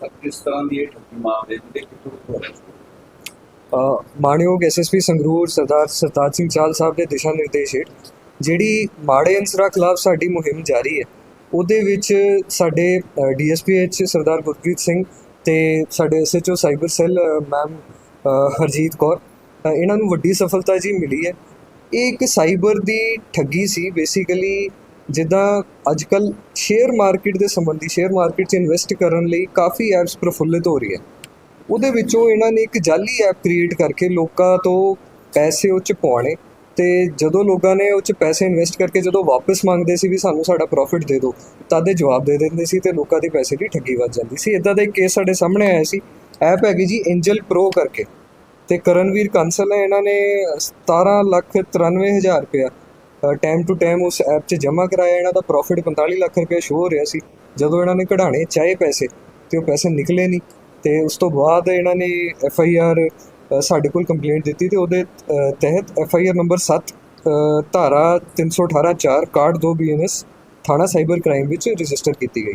Sir, ਕਿਸ ਤਰ੍ਹਾਂ ਦੀ ਇਹ ਠੱਗੀ ਮਾਰਦੇ ਨੇ ਤੇ ਮਾਣਯੋਗ ਐਸਐਸਪੀ ਸੰਗਰੂਰ ਸਰਦਾਰ ਸਰਤਾਜ ਸਿੰਘ ਚਾਲ ਸਾਹਿਬ ਦੇ ਦਿਸ਼ਾ ਨਿਰਦੇਸ਼ ਹੇਠ ਜਿਹੜੀ ਮਾੜੇ ਅਨਸਰਾਂ ਖਿਲਾਫ ਸਾਡੀ ਮੁਹਿੰਮ ਜਾਰੀ ਹੈ, ਉਹਦੇ ਵਿੱਚ ਸਾਡੇ ਡੀਐਸਪੀਐਚ ਸਰਦਾਰ ਗੁਰਪ੍ਰੀਤ ਸਿੰਘ ਤੇ ਸਾਡੇ SHO cyber cell ma'am Harjeet Kaur ਇਹਨਾਂ ਨੂੰ ਵੱਡੀ ਸਫਲਤਾ ਜੀ ਮਿਲੀ ਹੈ। ਇਹ ਇੱਕ ਸਾਈਬਰ ਦੀ ਠੱਗੀ ਸੀ, ਬੇਸਿਕਲੀ ਜਿੱਦਾਂ ਅੱਜ ਅੱਜਕੱਲ ਸ਼ੇਅਰ ਮਾਰਕੀਟ ਦੇ ਸੰਬੰਧੀ ਸ਼ੇਅਰ ਮਾਰਕੀਟ 'ਚ ਇਨਵੈਸਟ ਕਰਨ ਲਈ ਕਾਫੀ ਐਪਸ ਪ੍ਰਫੁੱਲਿਤ ਹੋ ਰਹੀ ਹੈ। ਉਹਦੇ ਵਿੱਚੋਂ ਇਹਨਾਂ ਨੇ ਇੱਕ ਜਾਲੀ ਐਪ ਕ੍ਰੀਏਟ ਕਰਕੇ ਲੋਕਾਂ ਤੋਂ ਪੈਸੇ ਉਹ 'ਚ ਪਵਾਉਣੇ ਤੇ ਜਦੋਂ ਲੋਕਾਂ ਨੇ ਉਹ 'ਚ ਪੈਸੇ ਇਨਵੈਸਟ ਕਰਕੇ ਜਦੋਂ ਵਾਪਸ ਮੰਗਦੇ ਸੀ ਵੀ ਸਾਨੂੰ ਸਾਡਾ ਪ੍ਰੋਫਿਟ ਦੇ ਦਿਓ ਤਾਂ ਦੇ ਜਵਾਬ ਦੇ ਦਿੰਦੇ ਸੀ ਤੇ ਲੋਕਾਂ ਦੇ ਪੈਸੇ ਦੀ ਠੱਗੀ ਵੱਜ ਜਾਂਦੀ ਸੀ। ਇਦਾਂ ਦਾ ਇੱਕ ਕੇਸ ਸਾਡੇ ਸਾਹਮਣੇ ਆਇਆ ਸੀ। ਐਪ ਹੈਗੀ ਜੀ ਐਂਜਲ ਪ੍ਰੋ ਕਰਕੇ ਤੇ ਕਰਨਵੀਰ ਕੰਸਲ ਹੈ ਇਹਨਾਂ ਨੇ 17 ਲੱਖ 93 ਹਜ਼ਾਰ ਰੁਪਇਆ ਟਾਈਮ ਟੂ ਟਾਈਮ ਉਸ ਐਪ 'ਚ ਜਮ੍ਹਾਂ ਕਰਾਇਆ, ਇਹਨਾਂ ਦਾ ਪ੍ਰੋਫਿਟ 45 ਲੱਖ ਰੁਪਇਆ ਸ਼ੋ ਹੋ ਰਿਹਾ ਸੀ। ਜਦੋਂ ਇਹਨਾਂ ਨੇ ਕਢਾਣੇ ਚਾਹੇ ਪੈਸੇ, ਤੇ ਉਹ ਪੈਸੇ ਨਿਕਲੇ ਨਹੀਂ। ਤੇ ਉਸ ਤੋਂ ਬਾਅਦ ਇਹਨਾਂ ਨੇ ਐਫ ਆਈ ਆਰ ਸਾਡੇ ਕੋਲ ਕੰਪਲੇਂਟ ਦਿੱਤੀ ਤੇ ਉਹਦੇ ਤਹਿਤ ਐਫ ਆਈ ਆਰ ਨੰਬਰ 7 ਧਾਰਾ 318 4 ਕਾਰਡ 2 ਬੀਐਨਐਸ ਥਾਣਾ ਸਾਈਬਰ ਕ੍ਰਾਈਮ ਵਿੱਚ ਰਜਿਸਟਰ ਕੀਤੀ ਗਈ।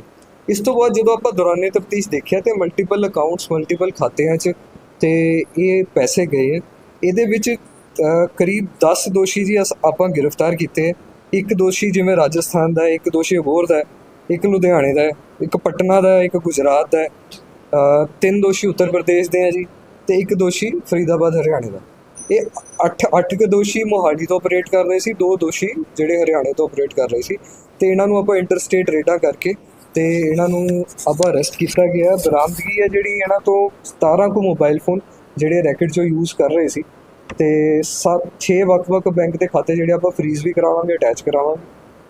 ਇਸ ਤੋਂ ਬਾਅਦ ਜਦੋਂ ਆਪਾਂ ਦੌਰਾਨੇ ਤਫਤੀਸ਼ ਦੇਖਿਆ ਤੇ ਮਲਟੀਪਲ ਅਕਾਊਂਟਸ ਮਲਟੀਪਲ ਖਾਤਿਆਂ 'ਚ, ਤੇ ਇਹ ਪੈਸੇ ਗਏ। ਹੈ। ਇਹਦੇ ਵਿੱਚ ਕਰੀਬ 10 ਦੋਸ਼ੀ ਜੀ ਅਸ- ਆਪਾਂ ਗ੍ਰਿਫਤਾਰ ਕੀਤੇ। ਹੈ। ਇੱਕ ਦੋਸ਼ੀ ਜਿਵੇਂ ਰਾਜਸਥਾਨ ਦਾ ਹੈ, ਇੱਕ ਦੋਸ਼ੀ ਅਬੋਹਰ ਦਾ ਹੈ, ਇੱਕ ਲੁਧਿਆਣੇ ਦਾ ਹੈ, ਇੱਕ ਪਟਨਾ ਦਾ ਹੈ, ਇੱਕ ਗੁਜਰਾਤ ਦਾ ਹੈ। ਤਿੰਨ ਦੋਸ਼ੀ ਉੱਤਰ ਪ੍ਰਦੇਸ਼ ਦੇ ਹੈ ਜੀ ਤੇ ਇੱਕ ਦੋਸ਼ੀ ਫਰੀਦਾਬਾਦ, ਹਰਿਆਣੇ ਦਾ। ਇਹ 8 8 ਕੁ ਦੋਸ਼ੀ ਮੋਹਾਲੀ ਤੋਂ ਆਪਰੇਟ ਕਰ ਰਹੇ ਸੀ, ਦੋ ਦੋਸ਼ੀ ਜਿਹੜੇ ਹਰਿਆਣੇ ਤੋਂ ਆਪਰੇਟ ਕਰ ਰਹੇ ਸੀ ਤੇ ਇਹਨਾਂ ਨੂੰ ਆਪਾਂ ਇੰਟਰਸਟੇਟ ਰੇਡਾਂ ਕਰਕੇ ਤੇ ਇਹਨਾਂ ਨੂੰ ਆਪਾਂ ਅਰੈਸਟ ਕੀਤਾ ਗਿਆ ਬਰਾਮਦਗੀ ਹੈ ਜਿਹੜੀ ਇਹਨਾਂ ਤੋਂ 17 ਕੁ ਮੋਬਾਈਲ ਫੋਨ ਜਿਹੜੇ ਰੈਕਟ ਜੋ ਯੂਜ਼ ਕਰ ਰਹੇ ਸੀ। ਤੇ 7 6 ਵੱਖ-ਵੱਖ ਬੈਂਕ ਦੇ ਖਾਤੇ ਜਿਹੜੇ ਆਪਾਂ ਫ੍ਰੀਜ਼ ਵੀ ਕਰਾਵਾਂਗੇ ਅਟੈਚ ਕਰਾਵਾਂਗੇ।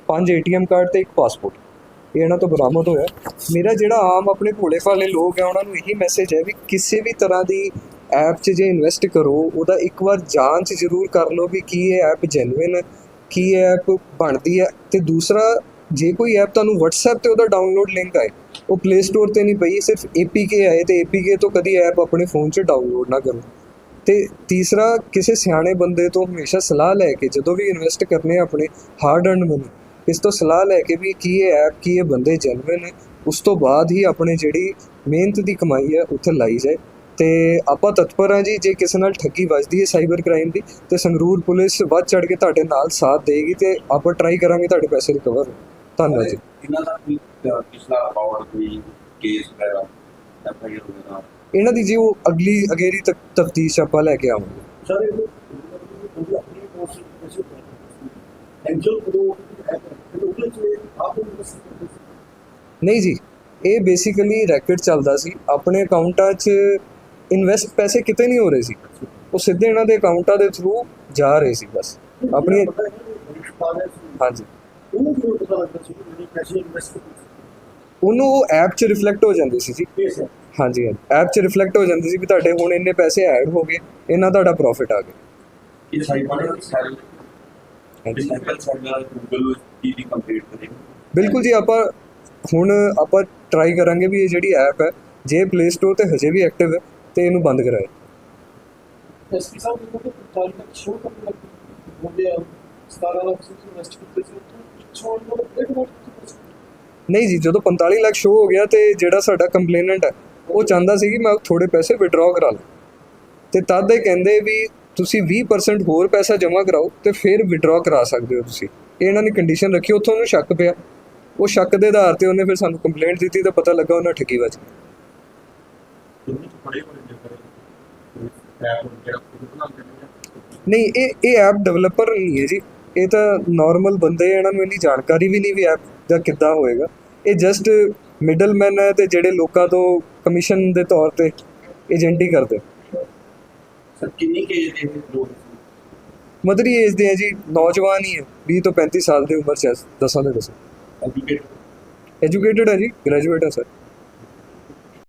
ਪੰਜ ਏਟੀਐਮ ਕਾਰਡ ਤੇ ਇੱਕ ਪਾਸਪੋਰਟ ਇਹ ਇਹਨਾਂ ਤੋਂ ਬਰਾਮਦ ਹੋਇਆ। ਮੇਰਾ ਜਿਹੜਾ ਆਮ ਆਪਣੇ ਭੋਲੇ ਭਾਲੇ ਲੋਕ ਆ, ਉਹਨਾਂ ਨੂੰ ਇਹੀ ਮੈਸੇਜ ਹੈ ਵੀ ਕਿਸੇ ਵੀ ਤਰ੍ਹਾਂ ਦੀ ਐਪ 'ਚ ਜੇ ਇਨਵੈਸਟ ਕਰੋ, ਉਹਦਾ ਇੱਕ ਵਾਰ ਜਾਂਚ ਜ਼ਰੂਰ ਕਰ ਲਓ ਵੀ ਕੀ ਇਹ ਐਪ ਜੈਨੂਇਨ ਹੈ ਕੀ ਇਹ ਐਪ ਬਣਦੀ ਹੈ। ਤੇ ਦੂਸਰਾ, ਜੇ ਕੋਈ ਐਪ ਤੁਹਾਨੂੰ WhatsApp ਤੇ ਉਹਦਾ ਡਾਊਨਲੋਡ ਲਿੰਕ ਆਏ, ਉਹ Play Store ਤੇ ਨਹੀਂ ਪਈ, ਸਿਰਫ APK ਆਏ ਤੇ APK ਤੋਂ ਕਦੀ ਐਪ ਆਪਣੇ ਫੋਨ 'ਚ ਡਾਊਨਲੋਡ ਨਾ ਕਰੋ। ਤੇ ਤੀਸਰਾ, ਕਿਸੇ ਸਿਆਣੇ ਬੰਦੇ ਤੋਂ ਹਮੇਸ਼ਾ ਸਲਾਹ ਲੈ ਕੇ ਜਦੋਂ ਵੀ ਇਨਵੈਸਟ ਕਰਨੇ ਆਪਣੇ ਹਾਰਡ ਅਰਨ ਮਨੀ ਇਸ ਤੋਂ ਸਲਾਹ ਲੈ ਕੇ ਵੀ ਕੀ ਇਹ ਐਪ ਕੀ ਇਹ ਬੰਦੇ ਜੈਨੂਇਨ ਨੇ, ਉਸ ਤੋਂ ਬਾਅਦ ਹੀ ਆਪਣੇ ਜਿਹੜੀ ਮਿਹਨਤ ਦੀ ਕਮਾਈ ਹੈ, ਉੱਥੇ ਲਾਈ ਜਾਏ। ਤੇ ਆਪਾਂ ਤਤਪਰ ਹਾਂ ਜੀ, ਜੇ ਕਿਸੇ ਨਾਲ ਠੱਗੀ ਵੱਜਦੀ ਹੈ ਸਾਈਬਰ ਕ੍ਰਾਈਮ ਦੀ, ਤੇ ਸੰਗਰੂਰ ਪੁਲਿਸ ਵੱਧ ਚੜ ਕੇ ਤੁਹਾਡੇ ਨਾਲ ਸਾਥ ਦੇਗੀ ਤੇ ਆਪਾਂ ਟਰਾਈ ਕਰਾਂਗੇ ਤੁਹਾਡੇ ਪੈਸੇ ਰਿਕਵਰ ਧੰਨਵਾਦ ਜੀ। ਇਹਨਾਂ ਦਾ ਪਿਛਲਾ ਰਿਕਾਰਡ ਕੋਈ ਕੇਸ ਵਗੈਰਾ ਐਫ ਵਗੈਰਾ? ਇਹਨਾਂ ਦੀ ਜੀ ਉਹ ਅਗਲੀ ਅਗੇਰੀ ਤੱਕ ਤਫਤੀਸ਼ ਆਪਾਂ ਲੈ ਕੇ ਆਵਾਂਗੇ। ਸਰ ਇਹ ਜਿਹੜੀ ਆਪਣੀ ਕੋਰਸ ਕਿਸੇ ਐਂਜਲ ਪ੍ਰੋ ਐਪ ਹੈ ਉਹਦੇ ਚ ਆਪ ਨੂੰ ਦੱਸ ਨਹੀਂ ਜੀ ਇਹ ਬੇਸਿਕਲੀ ਰੈਕਟ ਚੱਲਦਾ ਸੀ। ਆਪਣੇ ਅਕਾਊਂਟਾਂ 'ਚ ਇਨਵੈਸਟ ਪੈਸੇ ਕਿਤੇ ਨਹੀਂ ਹੋ ਰਹੇ ਸੀ। ਉਹ ਸਿੱਧੇ ਇਹਨਾਂ ਦੇ ਅਕਾਊਂਟਾਂ ਦੇ ਥਰੂ ਜਾ ਰਹੇ ਸੀ ਬਸ। ਆਪਣੀ ਹਾਂਜੀ। ਉਹਨੂੰ ਕਿਉਂ ਪਤਾ ਲੱਗਦਾ ਸੀ ਕਿ ਪੈਸੇ ਇਨਵੈਸਟ ਉਹਨੂੰ ਉਹ ਐਪ 'ਚ ਰਿਫਲੈਕਟ ਹੋ ਜਾਂਦੇ ਸੀ ਜੀ। ਹਾਂਜੀ ਹਾਂਜੀ। ਐਪ 'ਚ ਰਿਫਲੈਕਟ ਹੋ ਜਾਂਦੀ ਸੀ ਵੀ ਤੁਹਾਡੇ ਹੁਣ ਇੰਨੇ ਪੈਸੇ ਐਡ ਹੋ ਗਏ ਇਹਨਾਂ ਤੁਹਾਡਾ ਪ੍ਰੋਫਿਟ ਆ ਗਿਆ। ਇਹ ਸੈੱਲ ਹਾਂਜੀ। ਸਾਈਬਰ ਸੈੱਲ ਨਾਲ ਗੂਗਲ ਕੀ ਦੀ ਕੰਪਲੀਟ ਕਰੇਗਾ ਬਿਲਕੁਲ ਜੀ ਆਪਾਂ ਹੁਣ ਆਪਾਂ ਟਰਾਈ ਕਰਾਂਗੇ ਵੀ ਇਹ ਜਿਹੜੀ ਐਪ ਹੈ ਜੇ ਪਲੇ ਸਟੋਰ ਤੇ ਹਜੇ ਵੀ ਐਕਟਿਵ ਹੈ ਤੇ ਇਹਨੂੰ ਬੰਦ ਕਰਾਏ। ਨੂੰ ਤਾਂ ਚਾਲ ਤੱਕ ਸ਼ੋਅ ਕਰਨ ਲੱਗ ਬੰਦੇ 17 ਲੱਖ ਇਨਵੈਸਟ ਕੀਤੇ ਸੀ ਛੋੜ ਲੋ ਇੱਕ ਵਾਰ ਨਹੀਂ ਜੀ, ਜਦੋਂ 45 ਲੱਖ ਸ਼ੋ ਹੋ ਗਿਆ ਤੇ ਜਿਹੜਾ ਸਾਡਾ ਕੰਪਲੇਨੈਂਟ ਹੈ, ਉਹ ਚਾਹੁੰਦਾ ਸੀ ਕਿ ਮੈਂ ਥੋੜੇ ਪੈਸੇ ਵਿਡਰਾਅ ਕਰਾ ਲਾਂ ਤੇ ਤਦ ਇਹ ਕਹਿੰਦੇ ਵੀ ਤੁਸੀਂ 20% ਹੋਰ ਪੈਸਾ ਜਮ੍ਹਾਂ ਕਰਾਓ ਤੇ ਫਿਰ ਵਿਡਰਾਅ ਕਰਾ ਸਕਦੇ ਹੋ ਤੁਸੀਂ। ਇਹਨਾਂ ਨੇ ਕੰਡੀਸ਼ਨ ਰੱਖੀ, ਉੱਥੋਂ ਉਹਨੂੰ ਸ਼ੱਕ ਪਿਆ। ਉਹ ਸ਼ੱਕ ਦੇ ਆਧਾਰ ਤੇ ਉਹਨੇ ਫਿਰ ਸਾਨੂੰ ਕੰਪਲੇਂਟ ਦਿੱਤੀ ਤਾਂ ਪਤਾ ਲੱਗਾ ਉਹਨਾਂ ਠੱਗੀ ਵੱਜ ਗਈ। ਨਹੀਂ, ਇਹ ਇਹ ਐਪ ਡਿਵੈਲਪਰ ਨਹੀਂ ਹੈ ਜੀ। ਇਹ ਤਾਂ ਨਾਰਮਲ ਬੰਦੇ ਇਹਨਾਂ ਨੂੰ ਇੰਨੀ ਜਾਣਕਾਰੀ ਵੀ ਨਹੀਂ ਵੀ ਐਪ ਦਾ ਕਿੱਦਾਂ ਹੋਏਗਾ। ਇਹ ਜਸਟ ਮਿਡਲਮੈਨ ਹੈ ਤੇ ਜਿਹੜੇ ਲੋਕਾਂ ਤੋਂ ਕਮਿਸ਼ਨ ਦੇ ਤੌਰ ਤੇ ਏਜੰਟੀ ਕਰਦੇ। ਸਰ ਕਿੰਨੀ ਕੇ ਦੇ ਲੋਕ ਮਦਰੀ ਏਜ ਦੇ ਹੈ ਜੀ ਨੌਜਵਾਨ ਹੀ ਹੈ 20 ਤੋਂ 35 ਸਾਲ ਦੀ ਉਮਰ ਚ ਹੈ, ਦਸਾਂ ਦੇ ਦਸਾਂ। ਐਜੂਕੇਟ ਐਜੂਕੇਟਡ ਹੈ ਜੀ ਗ੍ਰੈਜੂਏਟ ਹੈ ਸਰ